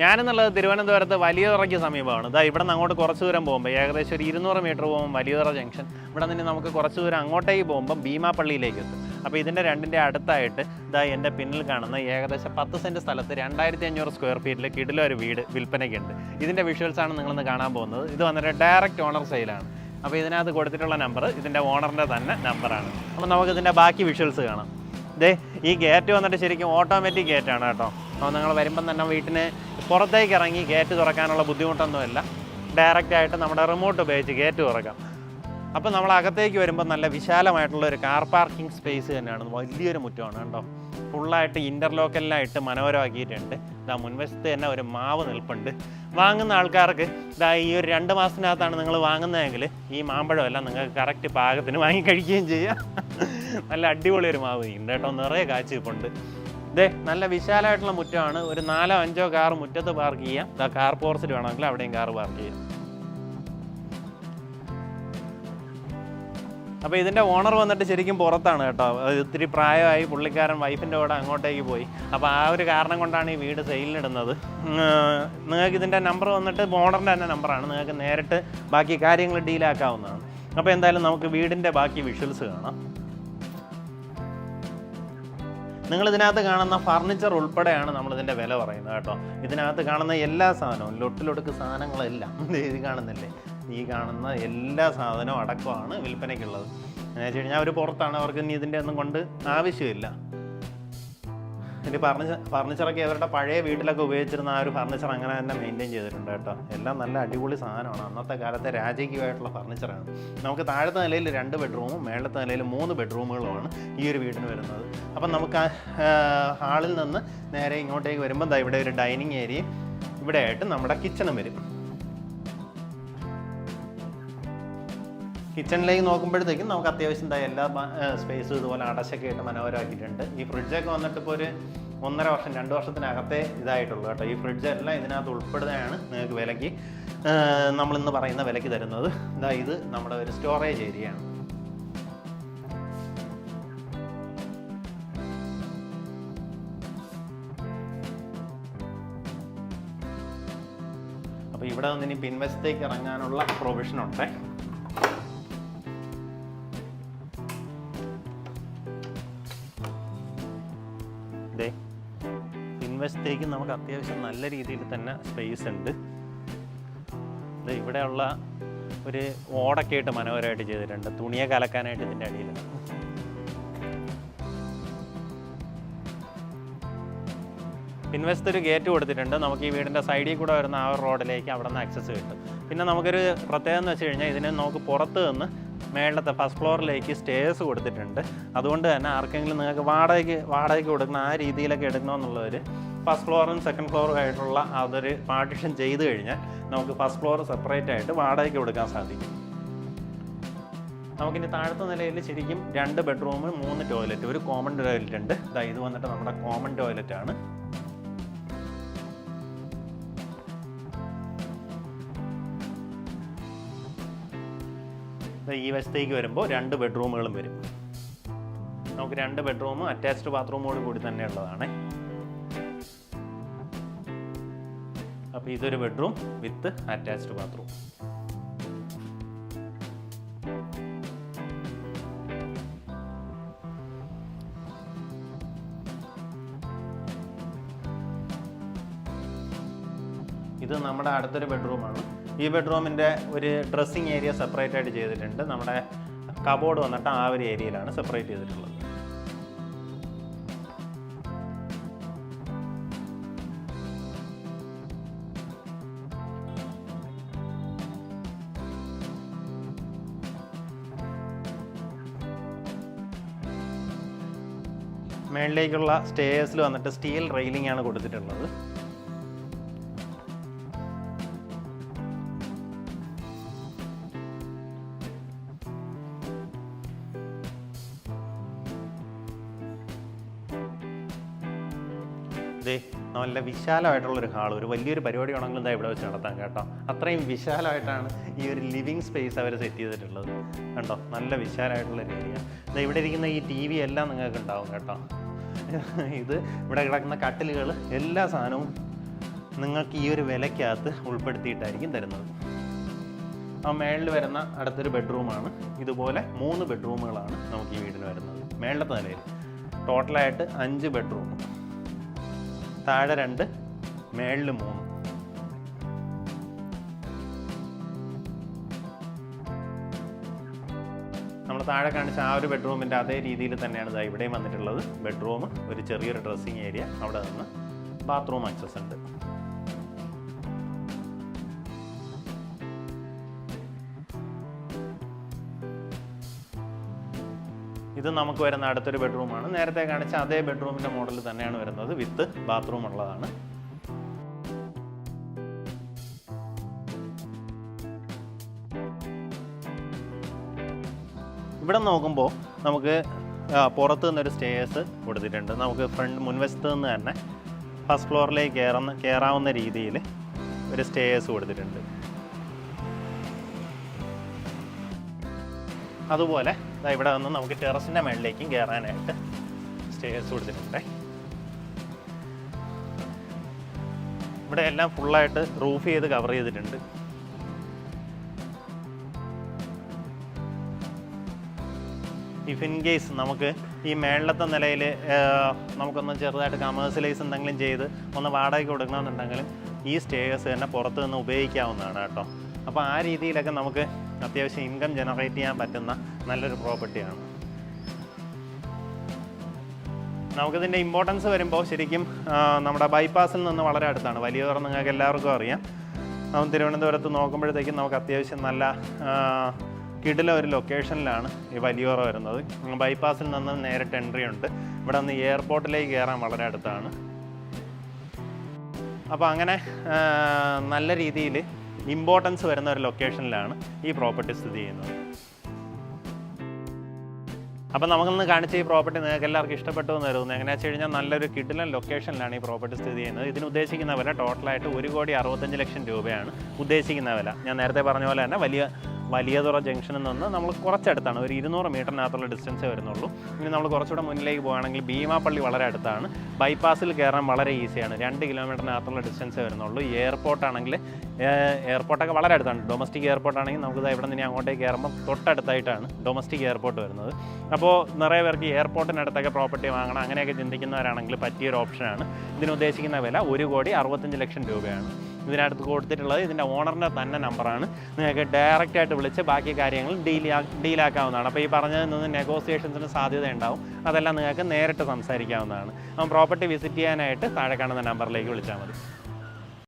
ഞാനെന്നുള്ളത് തിരുവനന്തപുരത്ത് വലിയതുറയ്ക്ക് സമീപമാണ്. ഇതാ ഇവിടെ നിന്ന് അങ്ങോട്ട് കുറച്ച് ദൂരം പോകുമ്പോൾ ഏകദേശം ഒരു ഇരുന്നൂറ് മീറ്റർ പോകുമ്പോൾ വലിയതുറ ജംഗ്ഷൻ. ഇവിടെ നിന്ന് നമുക്ക് കുറച്ച് ദൂരം അങ്ങോട്ടേക്ക് പോകുമ്പോൾ ഭീമാപ്പള്ളിയിലേക്ക് എത്തും. അപ്പോൾ ഇതിന്റെ രണ്ടിന്റെ അടുത്തായിട്ട് ഇതാ എന്റെ പിന്നിൽ കാണുന്ന ഏകദേശം പത്ത് സെന്റ് സ്ഥലത്ത് രണ്ടായിരത്തി അഞ്ഞൂറ് സ്ക്വയർ ഫീറ്റിൽ കിടിലൊരു വീട് വിൽപ്പനയ്ക്കുണ്ട്. ഇതിന്റെ വിഷ്വൽസാണ് നിങ്ങളിന്ന് കാണാൻ പോകുന്നത്. ഇത് വന്നിട്ട് ഡയറക്റ്റ് ഓണർ സെയിലാണ് അപ്പോൾ ഇതിനകത്ത് കൊടുത്തിട്ടുള്ള നമ്പർ ഇതിന്റെ ഓണറിന്റെ തന്നെ നമ്പറാണ് അപ്പോൾ നമുക്ക് ഇതിന്റെ ബാക്കി വിഷ്വൽസ് കാണാം. ഇതേ ഈ ഗേറ്റ് വന്നിട്ട് ശരിക്കും ഓട്ടോമാറ്റിക് ഗേറ്റാണ് കേട്ടോ. അപ്പോൾ നിങ്ങൾ വരുമ്പം തന്നെ വീട്ടിന് പുറത്തേക്ക് ഇറങ്ങി ഗേറ്റ് തുറക്കാനുള്ള ബുദ്ധിമുട്ടൊന്നുമില്ല. ഡയറക്റ്റ് ആയിട്ട് നമ്മുടെ റിമോട്ട് ഉപയോഗിച്ച് ഗേറ്റ് തുറക്കാം. അപ്പോൾ നമ്മൾ അകത്തേക്ക് വരുമ്പോൾ നല്ല വിശാലമായിട്ടുള്ള ഒരു കാർ പാർക്കിംഗ് സ്പേസ് തന്നെയാണ്. വലിയൊരു മുറ്റമാണ് കേട്ടോ ഫുള്ളായിട്ട് ഇന്റർലോക്കലിനായിട്ട് മനോഹരമാക്കിയിട്ടുണ്ട്. ഇതാ മുൻവശത്ത് തന്നെ ഒരു മാവ് നിൽപ്പുണ്ട്. വാങ്ങുന്ന ആൾക്കാർക്ക് ഇതാ ഈ ഒരു രണ്ട് മാസത്തിനകത്താണ് നിങ്ങൾ വാങ്ങുന്നതെങ്കിൽ ഈ മാമ്പഴം മാമ്പഴമെല്ലാം നിങ്ങൾക്ക് കറക്റ്റ് പാകത്തിന് വാങ്ങി കഴിക്കുകയും ചെയ്യാം. നല്ല അടിപൊളി ഒരു മാവ് ഉണ്ട് കേട്ടോ. നിറയെ കാഴ്ച ഇപ്പുണ്ട് ഇതേ നല്ല വിശാലമായിട്ടുള്ള മുറ്റമാണ്. ഒരു നാലോ അഞ്ചോ കാർ മുറ്റത്ത് പാർക്ക് ചെയ്യാം. ഇതാ കാർ പോർച്ചിൽ വേണമെങ്കിൽ അവിടെയും കാർ പാർക്ക് ചെയ്യാം. അപ്പോൾ ഇതിന്റെ ഓണർ വന്നിട്ട് ശരിക്കും പുറത്താണ് കേട്ടോ. ഒത്തിരി പ്രായമായി പുള്ളിക്കാരൻ വൈഫിന്റെ കൂടെ അങ്ങോട്ടേക്ക് പോയി. അപ്പോൾ ആ ഒരു കാരണം കൊണ്ടാണ് ഈ വീട് സെയിലിനിടുന്നത് നിങ്ങൾക്ക് ഇതിന്റെ നമ്പർ വന്നിട്ട് ഓണറിന്റെ തന്നെ നമ്പറാണ് നിങ്ങൾക്ക് നേരിട്ട് ബാക്കി കാര്യങ്ങൾ ഡീലാക്കാവുന്നതാണ് അപ്പോൾ എന്തായാലും നമുക്ക് വീടിന്റെ ബാക്കി വിഷ്വൽസ് കാണാം. നിങ്ങൾ ഇതിനകത്ത് കാണുന്ന ഫർണിച്ചർ ഉൾപ്പെടെയാണ് നമ്മൾ ഇതിന്റെ വില പറയുന്നത് കേട്ടോ. ഇതിനകത്ത് കാണുന്ന എല്ലാ സാധനവും ലൊട്ടിലൊടുക്ക് സാധനങ്ങളെല്ലാം. ഇത് കാണുന്നില്ലേ? ഈ കാണുന്ന എല്ലാ സാധനവും അടക്കമാണ് വിൽപ്പനയ്ക്കുള്ളത്. എന്ന് വെച്ച് കഴിഞ്ഞാൽ അവർ പുറത്താണ് അവർക്ക് ഇനി ഇതിന്റെ ഒന്നും കൊണ്ട് ആവശ്യമില്ല. ഇനി ഫർണിച്ചർ ഫർണിച്ചറൊക്കെ അവരുടെ പഴയ വീട്ടിലൊക്കെ ഉപയോഗിച്ചിരുന്ന ആ ഒരു ഫർണിച്ചർ അങ്ങനെ തന്നെ മെയിന്റെയിൻ ചെയ്തിട്ടുണ്ട് കേട്ടോ. എല്ലാം നല്ല അടിപൊളി സാധനമാണ്. അന്നത്തെ കാലത്തെ രാജകീയമായിട്ടുള്ള ഫർണിച്ചറാണ്. നമുക്ക് താഴത്തെ നിലയിൽ രണ്ട് ബെഡ്റൂമും മേളത്തെ നിലയിൽ മൂന്ന് ബെഡ്റൂമുകളുമാണ് ഈ ഒരു വീടിന് വരുന്നത്. അപ്പം നമുക്ക് ഹാളിൽ നിന്ന് നേരെ ഇങ്ങോട്ടേക്ക് വരുമ്പോൾ ഇവിടെ ഒരു ഡൈനിങ് ഏരിയയും ഇവിടെ ആയിട്ട് നമ്മുടെ കിച്ചണും വരും. കിച്ചണിലേക്ക് നോക്കുമ്പോഴത്തേക്കും നമുക്ക് അത്യാവശ്യം എന്താ എല്ലാ സ്പേസും ഇതുപോലെ അടച്ചൊക്കെ ആയിട്ട് മനോഹരമാക്കിയിട്ടുണ്ട് ഈ ഫ്രിഡ്ജൊക്കെ വന്നിട്ട് ഇപ്പോൾ ഒരു ഒന്നര വർഷം രണ്ട് വർഷത്തിനകത്തെ ഇതായിട്ടുള്ളൂ കേട്ടോ. ഈ ഫ്രിഡ്ജ് എല്ലാം ഇതിനകത്ത് ഉൾപ്പെടുന്നതാണ് നിങ്ങൾക്ക് വിലയ്ക്ക്. നമ്മളിന്ന് പറയുന്ന വിലയ്ക്ക് തരുന്നത്. ഇതാ ഇത് നമ്മുടെ ഒരു സ്റ്റോറേജ് ഏരിയ ആണ്. അപ്പോൾ ഇവിടെ നിന്ന് ഇനി പിൻവശത്തേക്ക് ഇറങ്ങാനുള്ള പ്രൊവിഷൻ ഉണ്ട്. നമുക്ക് അത്യാവശ്യം നല്ല രീതിയിൽ തന്നെ സ്പേസ് ഉണ്ട്. ഇത് ഇവിടെയുള്ള ഒരു ഓടൊക്കെ ആയിട്ട് മനോഹരമായിട്ട് ചെയ്തിട്ടുണ്ട്. തുണിയെ കലക്കാനായിട്ട് ഇതിന്റെ അടിയിൽ. പിൻവശത്ത് ഒരു ഗേറ്റ് കൊടുത്തിട്ടുണ്ട്. നമുക്ക് ഈ വീടിന്റെ സൈഡിൽ കൂടെ വരുന്ന ആ റോഡിലേക്ക് അവിടെ നിന്ന് ആക്സസ് കിട്ടും. പിന്നെ നമുക്കൊരു പ്രത്യേകത എന്ന് വെച്ച് കഴിഞ്ഞാൽ ഇതിന് നമുക്ക് പുറത്ത് നിന്ന് മേളത്തെ ഫസ്റ്റ് ഫ്ലോറിലേക്ക് സ്റ്റേഴ്സ് കൊടുത്തിട്ടുണ്ട്. അതുകൊണ്ട് തന്നെ ആർക്കെങ്കിലും നിങ്ങൾക്ക് വാടകയ്ക്ക് വാടകയ്ക്ക് കൊടുക്കുന്ന ആ രീതിയിലൊക്കെ എടുക്കണമെന്നുള്ളവർ ഫസ്റ്റ് ഫ്ലോറും സെക്കൻഡ് ഫ്ലോറും ആയിട്ടുള്ള അതൊരു പാർട്ടിഷൻ ചെയ്ത് കഴിഞ്ഞാൽ നമുക്ക് ഫസ്റ്റ് ഫ്ലോർ സെപ്പറേറ്റ് ആയിട്ട് വാടകയ്ക്ക് കൊടുക്കാൻ സാധിക്കും. നമുക്കിനി താഴത്തെ നിലയിൽ ശരിക്കും രണ്ട് ബെഡ്റൂം മൂന്ന് ടോയ്ലറ്റ് ഒരു കോമൺ ടോയ്ലറ്റ് ഉണ്ട്. ഇതാ ഇത് വന്നിട്ട് നമ്മുടെ കോമൺ ടോയ്ലറ്റ് ആണ്. ഈ വശത്തേക്ക് വരുമ്പോൾ രണ്ട് ബെഡ്റൂമുകളും വരും. നമുക്ക് രണ്ട് ബെഡ്റൂമും അറ്റാച്ച്ഡ് ബാത്റൂമോട് കൂടി തന്നെ ഉള്ളതാണ്. അപ്പോൾ ഇതൊരു ബെഡ്റൂം വിത്ത് അറ്റാച്ച്ഡ് ബാത്റൂം ഇത് നമ്മുടെ അടുത്തൊരു ബെഡ്റൂമാണ് ഈ ബെഡ്റൂമിന്റെ ഒരു ഡ്രസ്സിങ് ഏരിയ സെപ്പറേറ്റ് ആയിട്ട് ചെയ്തിട്ടുണ്ട്. നമ്മുടെ കബോർഡ് വന്നിട്ട് ആ ഒരു ഏരിയയിലാണ് സെപ്പറേറ്റ് ചെയ്തിട്ടുള്ളത്. മേളിലേക്കുള്ള സ്റ്റേഴ്സിൽ വന്നിട്ട് സ്റ്റീൽ റെയിലിംഗ് ആണ് കൊടുത്തിട്ടുള്ളത്. ദേ നല്ല വിശാലമായിട്ടുള്ളൊരു ഹാൾ ഒരു വലിയൊരു പരിപാടി ആണെങ്കിലും ഇതാ ഇവിടെ വെച്ച് നടത്താം കേട്ടോ. അത്രയും വിശാലമായിട്ടാണ് ഈ ഒരു ലിവിങ് സ്പേസ് അവർ സെറ്റ് ചെയ്തിട്ടുള്ളത്. കണ്ടോ? നല്ല വിശാലമായിട്ടുള്ള ഒരു ഏരിയ. ഇതാ ഇവിടെ ഇരിക്കുന്ന ഈ ടി വി എല്ലാം നിങ്ങൾക്ക് ഉണ്ടാവും കേട്ടോ. ഇത് ഇവിടെ കിടക്കുന്ന കട്ടിലുകൾ എല്ലാ സാധനവും നിങ്ങൾക്ക് ഈ ഒരു വിലക്കകത്ത് ഉൾപ്പെടുത്തിയിട്ടായിരിക്കും തരുന്നത്. ആ മേളിൽ വരുന്ന അടുത്തൊരു ബെഡ്റൂമാണ്. ഇതുപോലെ മൂന്ന് ബെഡ്റൂമുകളാണ് നമുക്ക് ഈ വീടിന് വരുന്നത്. മേളിലത്തെ നിലയിൽ. ടോട്ടലായിട്ട് അഞ്ച് ബെഡ്റൂം. താഴെ രണ്ട് മേളിൽ മൂന്ന്. നമ്മൾ താഴെ കാണിച്ച ആ ഒരു ബെഡ്റൂമിന്റെ അതേ രീതിയിൽ തന്നെയാണ് ഇതാ ഇവിടെയും വന്നിട്ടുള്ളത്. ബെഡ്റൂം ഒരു ചെറിയൊരു ഡ്രസ്സിങ് ഏരിയ അവിടെ നിന്ന് ബാത്റൂം ആക്സസ് ഉണ്ട്. ഇത് നമുക്ക് വരുന്ന അടുത്തൊരു ബെഡ്റൂമാണ്. നേരത്തെ കാണിച്ച അതേ ബെഡ്റൂമിന്റെ മോഡൽ തന്നെയാണ് വരുന്നത്. വിത്ത് ബാത്റൂം ഉള്ളതാണ്. ഇവിടെ നോക്കുമ്പോൾ നമുക്ക് പുറത്തു നിന്നൊരു സ്റ്റേഴ്സ് കൊടുത്തിട്ടുണ്ട്. നമുക്ക് ഫ്രണ്ട് മുൻവശത്ത് നിന്ന് തന്നെ ഫസ്റ്റ് ഫ്ലോറിലേക്ക് കയറുന്ന കയറാവുന്ന രീതിയിൽ ഒരു സ്റ്റേഴ്സ് കൊടുത്തിട്ടുണ്ട്. അതുപോലെ ഇവിടെ നിന്ന് നമുക്ക് ടെറസിന്റെ മുകളിലേക്കും കയറാനായിട്ട് സ്റ്റേഴ്സ് കൊടുത്തിട്ടുണ്ട്. ഇവിടെ എല്ലാം ഫുള്ളായിട്ട് റൂഫ് ചെയ്ത് കവർ ചെയ്തിട്ടുണ്ട്. ഇഫ് ഇൻ കേസ് നമുക്ക് ഈ മേളിലത്തെ നിലയിൽ നമുക്കൊന്ന് ചെറുതായിട്ട് കമേഴ്സ്യലൈസ് എന്തെങ്കിലും ചെയ്ത് ഒന്ന് വാടകയ്ക്ക് കൊടുക്കണമെന്നുണ്ടെങ്കിലും ഈ സ്റ്റേഴ്സ് തന്നെ പുറത്ത് നിന്ന് ഉപയോഗിക്കാവുന്നതാണ് കേട്ടോ. അപ്പോൾ ആ രീതിയിലൊക്കെ നമുക്ക് അത്യാവശ്യം ഇൻകം ജനറേറ്റ് ചെയ്യാൻ പറ്റുന്ന നല്ലൊരു പ്രോപ്പർട്ടിയാണ് നമുക്കിതിന്റെ ഇമ്പോർട്ടൻസ് വരുമ്പോൾ ശരിക്കും നമ്മുടെ ബൈപ്പാസിൽ നിന്ന് വളരെ അടുത്താണ്. വലിയ തുറന്ന് നിങ്ങൾക്ക് എല്ലാവർക്കും അറിയാം. തിരുവനന്തപുരത്ത് നോക്കുമ്പോഴത്തേക്കും നമുക്ക് അത്യാവശ്യം നല്ല കിടില ഒരു ലൊക്കേഷനിലാണ് ഈ വലിയോറ വരുന്നത്. ബൈപ്പാസിൽ നിന്ന് നേരിട്ട് എൻട്രി ഉണ്ട്. ഇവിടെ നിന്ന് എയർപോർട്ടിലേക്ക് കയറാൻ വളരെ അടുത്താണ്. അപ്പോൾ അങ്ങനെ നല്ല രീതിയിൽ ഇമ്പോർട്ടൻസ് വരുന്ന ഒരു ലൊക്കേഷനിലാണ് ഈ പ്രോപ്പർട്ടി സ്ഥിതി ചെയ്യുന്നത്. അപ്പം നമുക്കൊന്ന് കാണിച്ച ഈ പ്രോപ്പർട്ടി നിങ്ങൾക്ക് എല്ലാവർക്കും ഇഷ്ടപ്പെട്ടു എന്ന് കരുതുന്നു. എങ്ങനെയാ വെച്ച് കഴിഞ്ഞാൽ നല്ലൊരു കിടിലൻ ലൊക്കേഷനിലാണ് ഈ പ്രോപ്പർട്ടി സ്ഥിതി ചെയ്യുന്നത്. ഇതിന് ഉദ്ദേശിക്കുന്ന വില ടോട്ടലായിട്ട് ഒരു കോടി അറുപത്തഞ്ച് ലക്ഷം രൂപയാണ് ഉദ്ദേശിക്കുന്ന വില. ഞാൻ നേരത്തെ പറഞ്ഞ പോലെ തന്നെ വലിയ വലിയതുറ ജംഗ്ഷനിൽ നിന്ന് നമ്മൾ കുറച്ചടുത്താണ്. ഒരു ഇരുന്നൂറ് മീറ്ററിനകത്തുള്ള ഡിസ്റ്റൻസേ വരുന്നുള്ളൂ. ഇനി നമ്മൾ കുറച്ചുകൂടെ മുന്നിലേക്ക് പോകുകയാണെങ്കിൽ ഭീമാപ്പള്ളി വളരെ അടുത്താണ്. ബൈപ്പാസിൽ കയറാൻ വളരെ ഈസിയാണ് രണ്ട് കിലോമീറ്ററിനകത്തുള്ള ഡിസ്റ്റൻസേ വരുന്നുള്ളൂ. എയർപോർട്ട് ആണെങ്കിൽ എയർപോർട്ടൊക്കെ വളരെ അടുത്താണ്. ഡൊമസ്റ്റിക് എയർപോർട്ട് ആണെങ്കിൽ നമുക്ക് ഇവിടെ നിന്ന് അങ്ങോട്ടേക്ക് കയറുമ്പോൾ തൊട്ടടുത്തായിട്ടാണ് ഡൊമസ്റ്റിക് എയർപോർട്ട് വരുന്നത്. അപ്പോൾ നിറയെ പേർക്ക് എയർപോർട്ടിനടുത്തൊക്കെ പ്രോപ്പർട്ടി വാങ്ങണം അങ്ങനെയൊക്കെ ചിന്തിക്കുന്നവരാണെങ്കിൽ പറ്റിയൊരു ഓപ്ഷനാണ് ഇതിന് ഉദ്ദേശിക്കുന്ന വില ഒരു കോടി അറുപത്തഞ്ച് ലക്ഷം രൂപയാണ്. ഇതിനടുത്ത് കൊടുത്തിട്ടുള്ളത് ഇതിന്റെ ഓണറിന്റെ തന്നെ നമ്പറാണ് നിങ്ങൾക്ക് ഡയറക്റ്റ് ആയിട്ട് വിളിച്ച് ബാക്കി കാര്യങ്ങൾ ഡീൽ ഡീലാക്കാവുന്നതാണ് അപ്പോൾ ഈ പറഞ്ഞതിൽ നിന്ന് നെഗോസിയേഷൻസിന് സാധ്യത ഉണ്ടാവും അതെല്ലാം നിങ്ങൾക്ക് നേരിട്ട് സംസാരിക്കാവുന്നതാണ്. അപ്പം പ്രോപ്പർട്ടി വിസിറ്റ് ചെയ്യാനായിട്ട് താഴെ കാണുന്ന നമ്പറിലേക്ക് വിളിച്ചാൽ മതി.